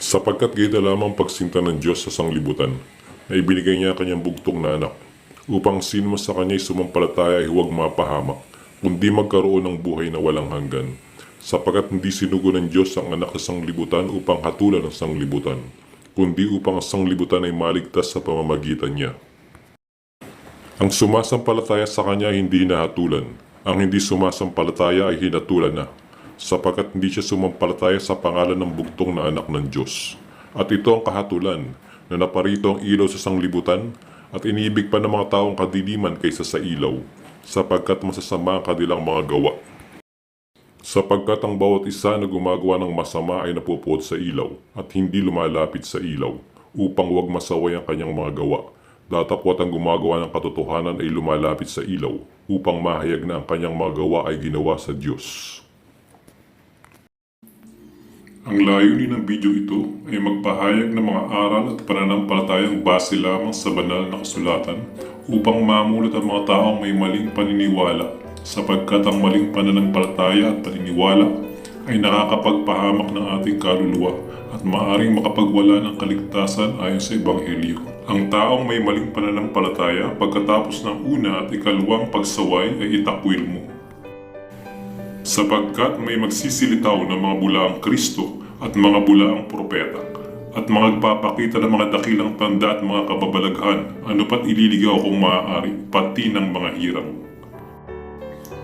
Sapagkat gayda lamang pagsinta ng Diyos sa sanglibutan, na ibinigay niya ang kanyang bugtong na anak, upang sino sa kanya'y sumampalataya ay huwag mapahamak, kundi magkaroon ng buhay na walang hanggan. Sapagkat hindi sinugo ng Diyos ang anak sa sanglibutan upang hatulan ang sanglibutan, kundi upang ang sanglibutan ay maligtas sa pamamagitan niya. Ang sumasampalataya sa kanya ay hindi hinahatulan. Ang hindi sumasampalataya ay hinatulan na, sapagkat hindi siya sumampalataya sa pangalan ng bugtong na anak ng Diyos. At ito ang kahatulan, na naparito ang ilaw sa sanglibutan, at iniibig pa ng mga taong kadiliman kaysa sa ilaw, sapagkat masasama ang kanilang mga gawa. Sapagkat ang bawat isa na gumagawa ng masama ay napupuot sa ilaw, at hindi lumalapit sa ilaw, upang huwag masaway ang kanyang mga gawa. Datapwat ang gumagawa ng katotohanan ay lumalapit sa ilaw, upang mahayag na ang kanyang mga gawa ay ginawa sa Diyos. Ang layunin ng video ito ay magpahayag ng mga aral at pananampalatayang base lamang sa banal na kasulatan upang mamulat ang mga taong may maling paniniwala sapagkat ang maling pananampalataya at paniniwala ay nakakapagpahamak ng ating kaluluwa at maaring makapagwala ng kaligtasan ayon sa Ebanghelyo. Ang taong may maling pananampalataya pagkatapos ng una at ikalawang pagsaway ay itakwil mo sapagkat may magsisilitaw ng mga bulaang Kristo at mga bulaang propeta at mga nagpapakita ng mga dakilang tanda at mga kababalaghan ano pat ililigaw kung maaari pati ng mga hirang.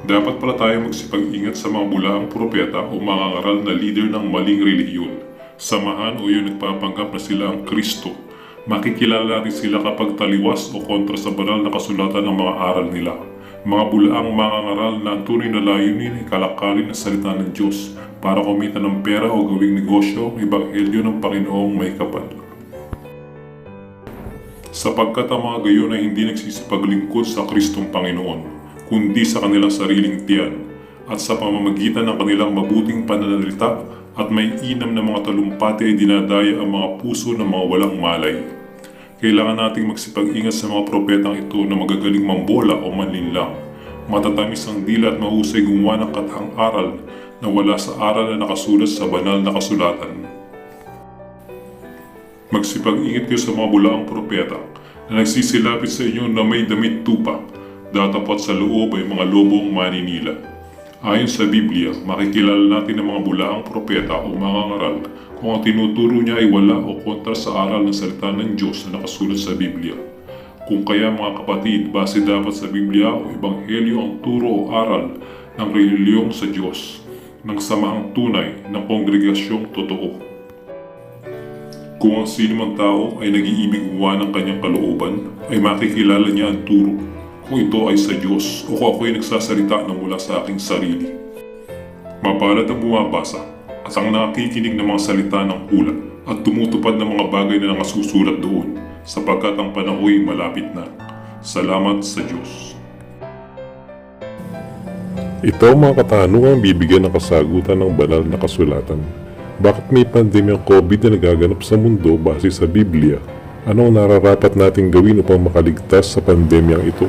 Dapat pala tayo magsipag-ingat sa mga bulaang propeta o mga ngaral na leader ng maling relihiyon. Samahan o yung nagpapanggap na sila ang Kristo. Makikilala natin sila kapag taliwas o kontra sa banal na kasulatan ng mga aral nila mga bulaang mga ngaral na tunay na layunin ay kalakalin na salita ng Diyos para kumita ng pera o gawing negosyo ang ebanghelyo ng Panginoong may kapal. Sapagkat ang mga gayon ay hindi nagsisipaglingkod sa Kristong Panginoon, kundi sa kanilang sariling tiyan at sa pamamagitan ng kanilang mabuting pananalita at may inam na mga talumpati ay dinadaya ang mga puso ng mga walang malay. Kailangan nating magsipag-ingat sa mga propetang ito na magagaling mambola o manlinlang. Matatamis ang dila at mahusay gumawa ng katahang aral na wala sa aral na nakasulat sa banal na kasulatan. Magsipag-ingat kayo sa mga bulaang propeta na nagsisilapit sa inyo na may damit tupa, datapat sa loob ay mga lobong maninila. Ayon sa Biblia, makikilala natin ang mga bulaang propeta o mga ngaral kung ang tinuturo niya ay wala o kontra sa aral ng salita ng Diyos na nakasulat sa Biblia. Kung kaya mga kapatid, base dapat sa Biblia o Ebanghelyo ang turo o aral ng reliyong sa Diyos, ng samahang tunay ng kongregasyong totoo. Kung ang sino mang tao ay nag-iibig gumawa ng kanyang kalooban, ay makikilala niya ang turo kung ito ay sa Diyos o kung ako ay nagsasalita ng mula sa aking sarili. Mapalad ang bumabasa at ang nakikinig ng mga salita ng hula at tumutupad ng mga bagay na nakasusulat doon sapagkat ang panahoy malapit na. Salamat sa Diyos. Ito mga katanungang bibigyan ng kasagutan ng banal na kasulatan. Bakit may pandemyang COVID na nagaganap sa mundo base sa Biblia? Ano ang nararapat nating gawin upang makaligtas sa pandemyang ito?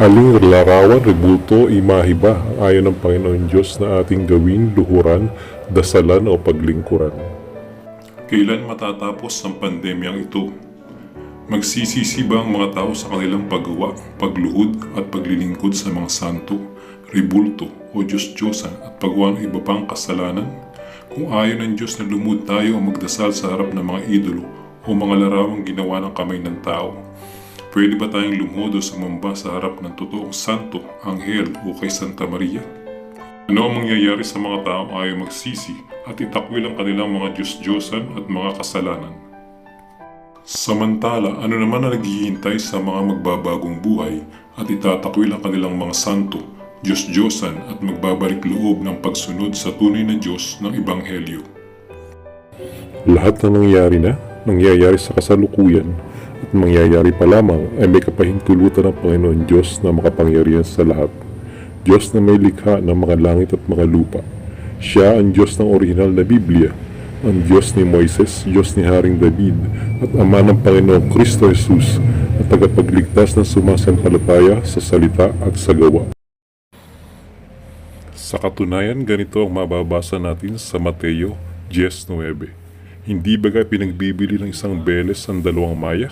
Aling larawan, rebulto, imahe ba ang ayon ng Panginoon Diyos na ating gawin, luhuran, dasalan o paglingkuran? Kailan matatapos ang pandemyang ito? Magsisisi ba ang mga tao sa kanilang paggawa, pagluhod at paglilingkod sa mga santo, rebulto o Diyos-Diyosan at paggawa ng iba pang kasalanan? Kung ayon ng Diyos na lumud tayo o magdasal sa harap ng mga idolo o mga larawang ginawa ng kamay ng tao, Pwede ba tayong lumudo sa mamba sa harap ng totoong santo, anghel o kay Santa Maria? Ano ang mangyayari sa mga taong ayaw magsisi at itakwil ang kanilang mga Diyos-Diyosan at mga kasalanan? Samantala, ano naman ang naghihintay sa mga magbabagong buhay at itatakwil ang kanilang mga santo, Diyos-Diyosan at magbabalik loob ng pagsunod sa tunay na Diyos ng Ebanghelyo? Lahat na nangyayari na, nangyayari sa kasalukuyan at mangyayari pa lamang ay may kapahintulutan ng Panginoon Diyos na makapangyarihan sa lahat. Diyos na may likha ng mga langit at mga lupa. Siya ang Diyos ng orihinal na Biblia, ang Diyos ni Moises, Diyos ni Haring David, at Ama ng Panginoong Kristo Jesus, na tagapagligtas ng sumasampalataya sa salita at sa gawa. Sa katunayan, ganito ang mababasa natin sa Mateo 10.9. Hindi baga pinagbibili ng isang beles ang dalawang maya?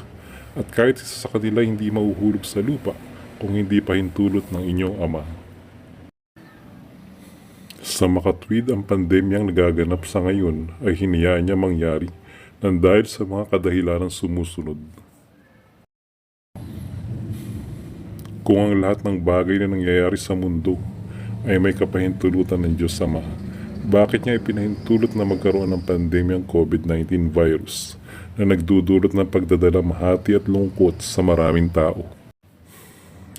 At kahit isa sa kanila hindi mahuhulog sa lupa kung hindi pahintulot ng inyong ama. Sa makatwid ang pandemyang nagaganap sa ngayon ay hinayaan niya mangyari nang dahil sa mga kadahilanang sumusunod. Kung ang lahat ng bagay na nangyayari sa mundo ay may kapahintulutan ng Diyos Ama, bakit niya ipinahintulot na magkaroon ng pandemyang COVID-19 virus na nagdudulot ng pagdadala mahati at lungkot sa maraming tao?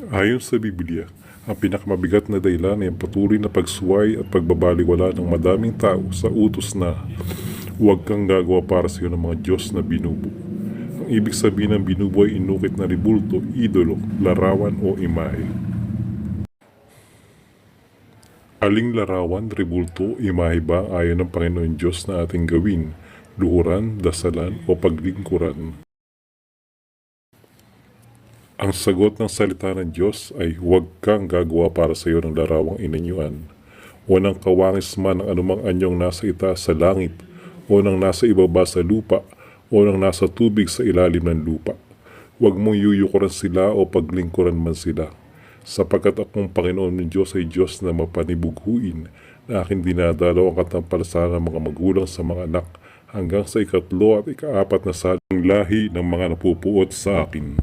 Ayon sa Biblia, ang pinakamabigat na dahilan ay ang patuloy na pagsuway at pagbabaliwala ng madaming tao sa utos na huwag kang gagawa para sa iyo ng mga Diyos na binubo. Ang ibig sabihin ng binubo ay inukit na ribulto, idolo, larawan o imahe. Aling larawan, ribulto, imahe ba ayon ng Panginoon Diyos na ating gawin, luhuran, dasalan o paglingkuran? Ang sagot ng salita ng Diyos ay huwag kang gagawa para sa iyo ng larawang inanyuan o ng kawangis man ng anumang anyong nasa itaas sa langit o ng nasa ibaba sa lupa o ng nasa tubig sa ilalim ng lupa. Huwag mong yuyukuran sila o paglingkuran man sila sapagkat akong Panginoon ng Diyos ay Diyos na mapanibuguin na aking dinadalaw ang katampalasan ng mga magulang sa mga anak hanggang sa ikatlo at ikaapat na saling lahi ng mga napupuot sa akin.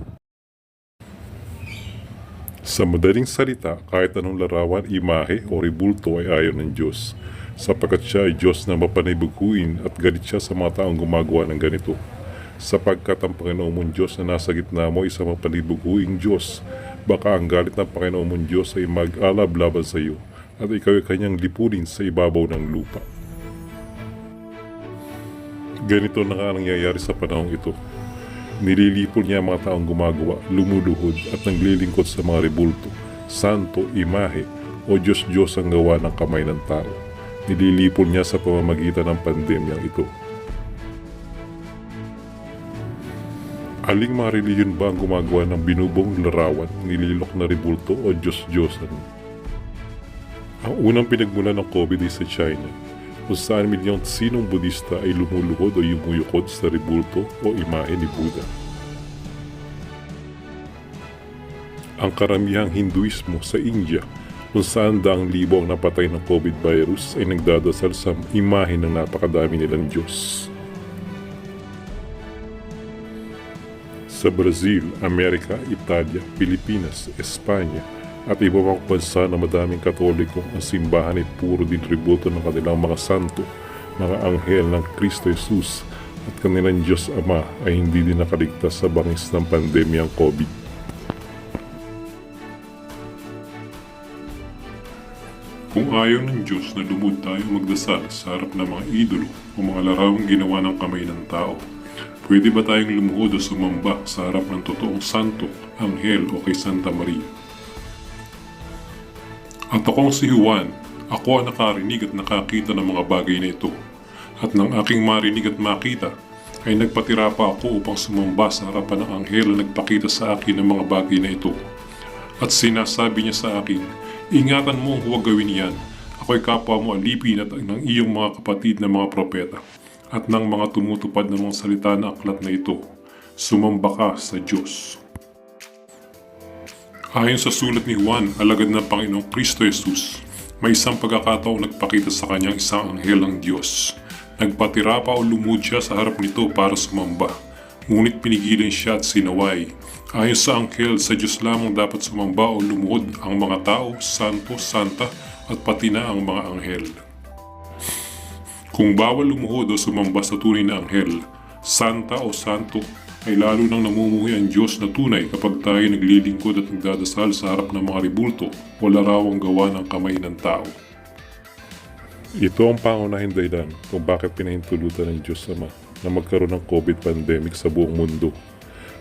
Sa madaling salita, kahit anong larawan, imahe o ribulto ay ayaw ng Diyos, sapagkat siya ay Diyos na mapanibuguin at galit siya sa mga taong gumagawa ng ganito. Sapagkat ang Panginoon mong Diyos na nasa gitna mo ay isang mapanibuguing Diyos, baka ang galit ng Panginoon mong Diyos ay mag-alab laban sa iyo, at ikaw ay kanyang lipunin sa ibabaw ng lupa. Ganito na nga ang nangyayari sa panahong ito. Nililipol niya ang mga taong gumagawa, lumuluhod at naglilingkod sa mga rebulto, santo, imahe o Diyos-Diyos ang gawa ng kamay ng tao. Nililipol niya sa pamamagitan ng pandemyang ito. Aling mga reliyon ba ang gumagawa ng binubong larawan, nililok na rebulto o Diyos-Diyosan? Ang unang pinagmula ng COVID ay sa China, kung saan milyong sinong Budista ay lumuluhod o yumuyukod sa rebulto o imahe ni Buddha. Ang karamihang Hinduismo sa India kung saan daang libo ang napatay ng COVID virus ay nagdadasal sa imahe ng napakadami nilang Diyos. Sa Brazil, Amerika, Italia, Pilipinas, Espanya, at iba pang bansa na madaming katoliko ang simbahan ay puro din tributo ng kanilang mga santo, mga anghel ng Kristo Jesus at kanilang Diyos Ama ay hindi din nakaligtas sa bangis ng pandemyang COVID. Kung ayaw ng Diyos na lumod tayo magdasal sa harap ng mga idolo o mga larawang ginawa ng kamay ng tao, pwede ba tayong lumuhod o sumamba sa harap ng totoong santo, anghel o kay Santa Maria? At akong si Juan, ako ang nakarinig at nakakita ng mga bagay na ito. At nang aking marinig at makita, ay nagpatira pa ako upang sumamba sa harapan ng anghel na nagpakita sa akin ng mga bagay na ito. At sinasabi niya sa akin, ingatan mo huwag gawin yan. Ako'y kapwa mo alipin at ng iyong mga kapatid na mga propeta at ng mga tumutupad ng mga salita na aklat na ito. Sumamba ka sa Diyos. Ayon sa sulat ni Juan, alagad ng Panginoong Kristo Jesus, may isang pagkakataong nagpakita sa kanyang isang anghel ng Diyos. Nagpatira pa o lumud siya sa harap nito para sumamba. Ngunit pinigilan siya at sinaway. Ayon sa anghel, sa Diyos lamang dapat sumamba o lumuhod ang mga tao, santo, santa, at pati na ang mga anghel. Kung bawal lumuhod o sumamba sa tunay na anghel, santa o santo, ay lalo nang namumuhay ang Diyos na tunay kapag tayo naglilingkod at nagdadasal sa harap ng mga ribulto o larawang gawa ng kamay ng tao. Ito ang pangunahing dahilan kung bakit pinahintulutan ng Diyos Ama na magkaroon ng COVID pandemic sa buong mundo.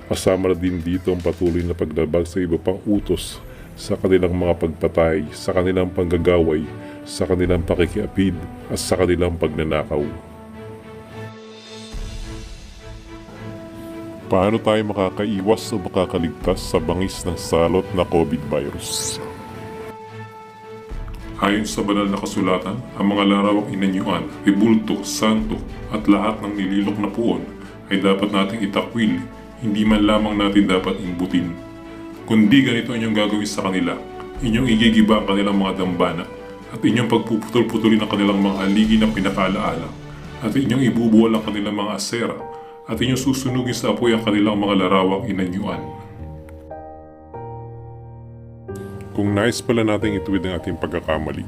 Kasama na din dito ang patuloy na paglabag sa iba pang utos sa kanilang mga pagpatay, sa kanilang panggagaway, sa kanilang pakikiapid at sa kanilang pagnanakaw. Paano tayo makakaiwas o makakaligtas sa bangis ng salot na COVID virus? Ayon sa banal na kasulatan, ang mga larawang inanyuan, ribulto, santo, at lahat ng nililok na puon ay dapat nating itakwil, hindi man lamang natin dapat imbutin. Kundi ganito inyong gagawin sa kanila, inyong igigiba ang kanilang mga dambana, at inyong pagpuputol-putulin ang kanilang mga haligi na pinakaalaala, at inyong ibubuwal ang kanilang mga asera, at inyong susunugin sa apoy ang kanilang mga larawang inanyuan. Kung nais pala nating ituwid ang ating pagkakamali,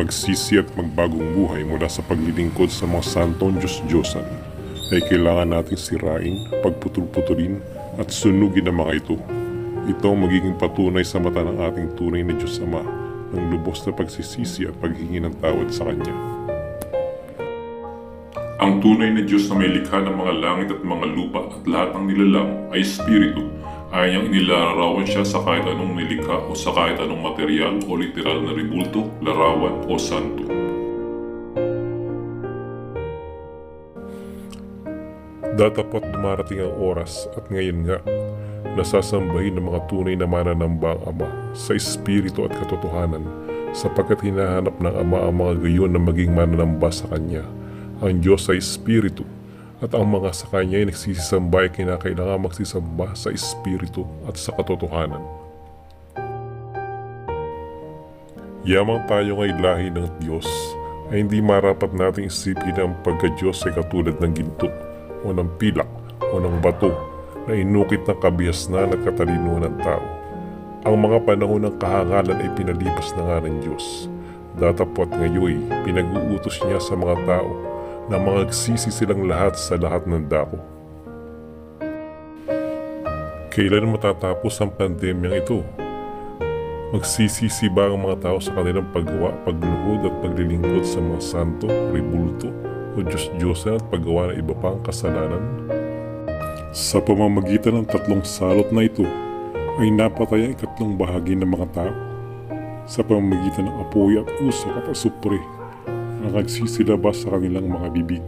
magsisi at magbagong buhay mula sa paglilingkod sa mga santong Diyos-Diyosan, ay kailangan nating sirain, pagputol-putulin at sunugin ang mga ito. Ito ang magiging patunay sa mata ng ating tunay na Diyos Ama ng lubos na pagsisisi at paghingi ng tawad sa Kanya. Ang tunay na Diyos na may likha ng mga langit at mga lupa at lahat ng nilalang ay Espiritu. Ayaw niyang inilalarawan siya sa kahit anong nilikha o sa kahit anong material o literal na ribulto, larawan o santo. Datapot dumarating ang oras at ngayon nga, nasasambahin ng mga tunay na mananamba ang Ama sa Espiritu at katotohanan sapagkat hinahanap ng Ama ang mga gayon na maging mananamba sa Kanya. Ang Diyos ay Espiritu at ang mga sa Kanya ay nagsisisamba ay kinakailangan magsisamba sa Espiritu at sa katotohanan. Yamang tayo ngay lahi ng Diyos ay hindi marapat nating isipin na ang pagka-Diyos ay katulad ng ginto o ng pilak o ng bato na inukit ng kabihasnan at katalinuhan ng tao. Ang mga panahon ng kahangalan ay pinalipas na nga ng Diyos. Datapot ngayoy, pinag-uutos niya sa mga tao na magsisi silang lahat sa lahat ng dako. Kailan matatapos ang pandemyang ito? Magsisisi ba ang mga tao sa kanilang paggawa, pagluhod at paglilingkod sa mga santo, ribulto, o Diyos-Diyosan at paggawa ng iba pang kasalanan? Sa pamamagitan ng tatlong salot na ito, ay napatay ang ikatlong bahagi ng mga tao. Sa pamamagitan ng apoy at usok at asupre, na nagsisilabas sa kanilang mga bibig.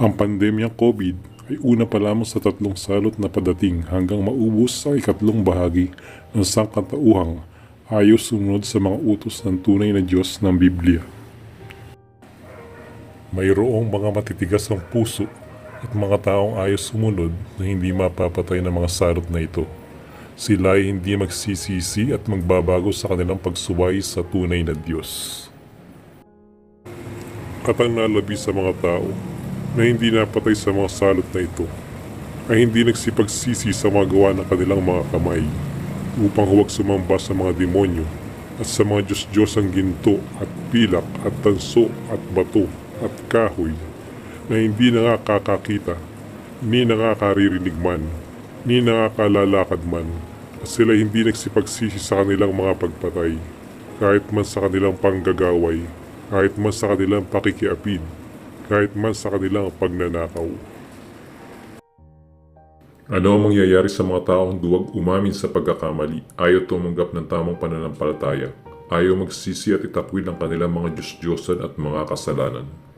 Ang pandemyang COVID ay una pa lamang sa tatlong salot na padating hanggang maubos sa ikatlong bahagi ng sangkatauhang ayos sumunod sa mga utos ng tunay na Diyos ng Biblia. Mayroong mga matitigas ang puso at mga taong ayos sumunod na hindi mapapatay ng mga salot na ito. Sila ay hindi magsisisi at magbabago sa kanilang pagsuway sa tunay na Diyos. At ang nalabi sa mga tao na hindi napatay sa mga salot na ito ay hindi nagsipagsisi sa mga gawa ng kanilang mga kamay upang huwag sumamba sa mga demonyo at sa mga Diyos-Diyos ang ginto at pilak at tanso at bato at kahoy na hindi nakakakita, ni nakakaririnig man, ni nakakalalakad man, at sila hindi nagsipagsisi sa kanilang mga pagpatay, kahit man sa kanilang panggagaway, kahit man sa kanilang pakikiapid, kahit man sa kanilang pagnanakaw. Ano ang mangyayari sa mga taong duwag umamin sa pagkakamali, ayaw tumanggap ng tamang pananampalataya, ayaw magsisi at itakwil ang kanilang mga Diyos-Diyosan at mga kasalanan.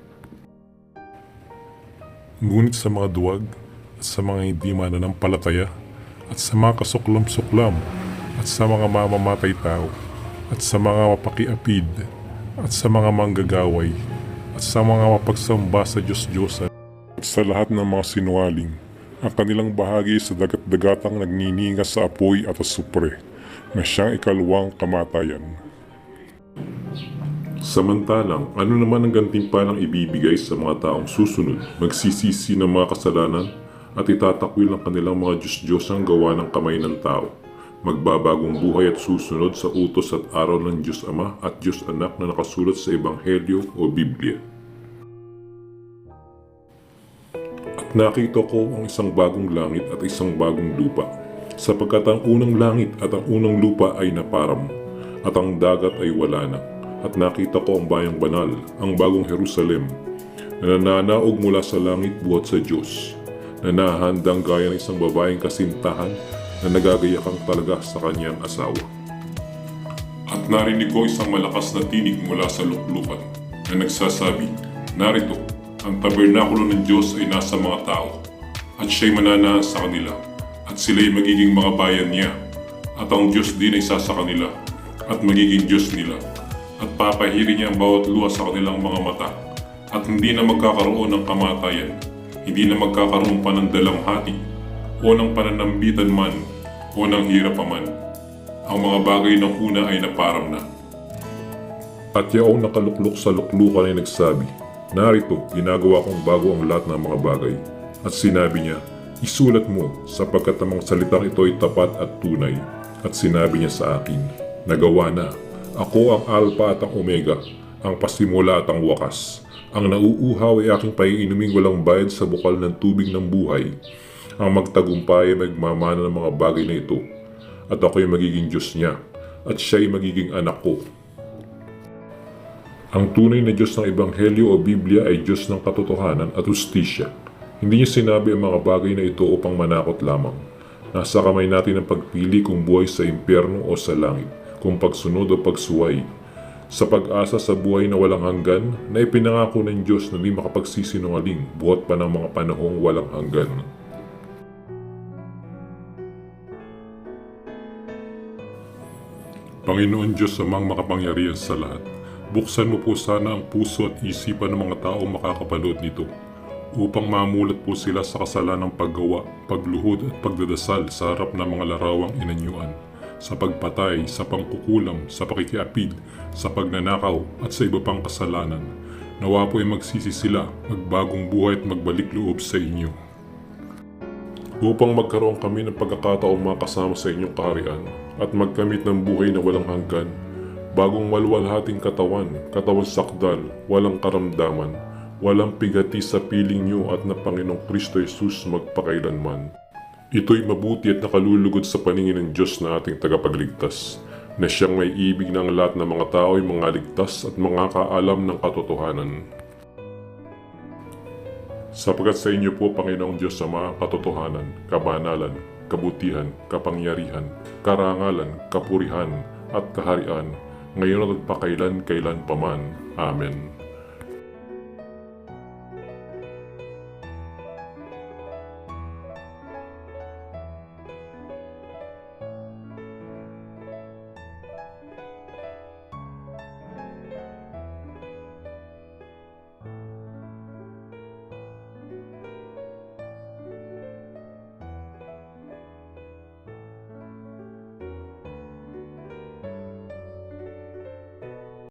Ngunit sa mga duwag at sa mga hindi mananampalataya at sa mga kasuklam-suklam at sa mga mamamatay tao at sa mga mapakiapid at sa mga manggagaway at sa mga mapagsamba sa Diyos-Diyosan at sa lahat ng mga sinwaling ang kanilang bahagi sa dagat-dagatang nagnininga sa apoy at asupre na siyang ikalawang kamatayan. Samantalang, ano naman ang gantimpalang ibibigay sa mga taong susunod, magsisisi ng mga kasalanan at itatakwil ang kanilang mga Diyos-Diyos ang gawa ng kamay ng tao, magbabagong buhay at susunod sa utos at araw ng Diyos Ama at Diyos Anak na nakasulat sa Ebanghelyo o Biblia. At nakita ko ang isang bagong langit at isang bagong lupa, sapagkat ang unang langit at ang unang lupa ay naparam, at ang dagat ay wala na at nakita ko ang bayang banal, ang bagong Jerusalem, na nananaog mula sa langit buhat sa Diyos, na nahandang gaya ng isang babaeng kasintahan na nagagayakang talaga sa kanyang asawa. At narinig ko isang malakas na tinig mula sa luklukan na nagsasabi, Narito, ang tabernakulo ng Diyos ay nasa mga tao, at siya'y mananahan sa kanila, at sila'y magiging mga bayan niya, at ang Diyos din ay sa kanila, at magiging Diyos nila. At papahirin niya ang bawat luha sa kanilang mga mata. At hindi na magkakaroon ng kamatayan. Hindi na magkakaroon pa ng dalamhati o ng pananambitan man o ng hirap man. Ang mga bagay ng una ay naparam na. At yaong nakaluklok sa luklukan ay nagsabi, Narito, ginagawa kong bago ang lahat ng mga bagay. At sinabi niya, Isulat mo, sapagkat ang mga salitang ito ay tapat at tunay. At sinabi niya sa akin, Nagawa na. Ako ang Alpha at ang Omega, ang pasimula at ang wakas. Ang nauuhaw ay aking paiinuming walang bayad sa bukal ng tubig ng buhay. Ang magtagumpay ay magmamana ng mga bagay na ito. At ako ay magiging Diyos niya, at siya ay magiging anak ko. Ang tunay na Diyos ng Ebanghelyo o Biblia ay Diyos ng katotohanan at ustisya. Hindi niya sinabi ang mga bagay na ito upang manakot lamang. Nasa kamay natin ang pagpili kung buhay sa impyerno o sa langit, kung pagsunod o pagsuway. Sa pag-asa sa buhay na walang hanggan, na ipinangako ng Diyos na di makapagsisinungaling buhat pa ng mga panahong walang hanggan. Panginoon Diyos amang makapangyarihan sa lahat, buksan mo po sana ang puso at isipan ng mga tao makakapanood nito upang mamulat po sila sa kasalanang paggawa, pagluhod at pagdadasal sa harap ng mga larawang inanyuan, sa pagpatay, sa pangkukulam, sa pakikiapid, sa pagnanakaw at sa iba pang kasalanan. Nawa po ay magsisi sila, magbagong buhay at magbalik loob sa inyo. Upang magkaroon kami ng pagkakataong makasama sa inyong kaharian at magkamit ng buhay na walang hanggan, bagong malwalhating katawan, katawan sakdal, walang karamdaman, walang pigati sa piling niyo at na Panginoong Kristo Jesus magpakailanman. Ito'y mabuti at nakalulugod sa paningin ng Diyos na ating tagapagligtas, na siyang may ibig ng lahat ng mga tao ay mga ligtas at mga kaalam ng katotohanan. Sapagkat sa inyo po, Panginoong Diyos Ama, katotohanan, kabanalan, kabutihan, kapangyarihan, karangalan, kapurihan, at kaharian, ngayon at pagpakailan-kailan paman. Amen.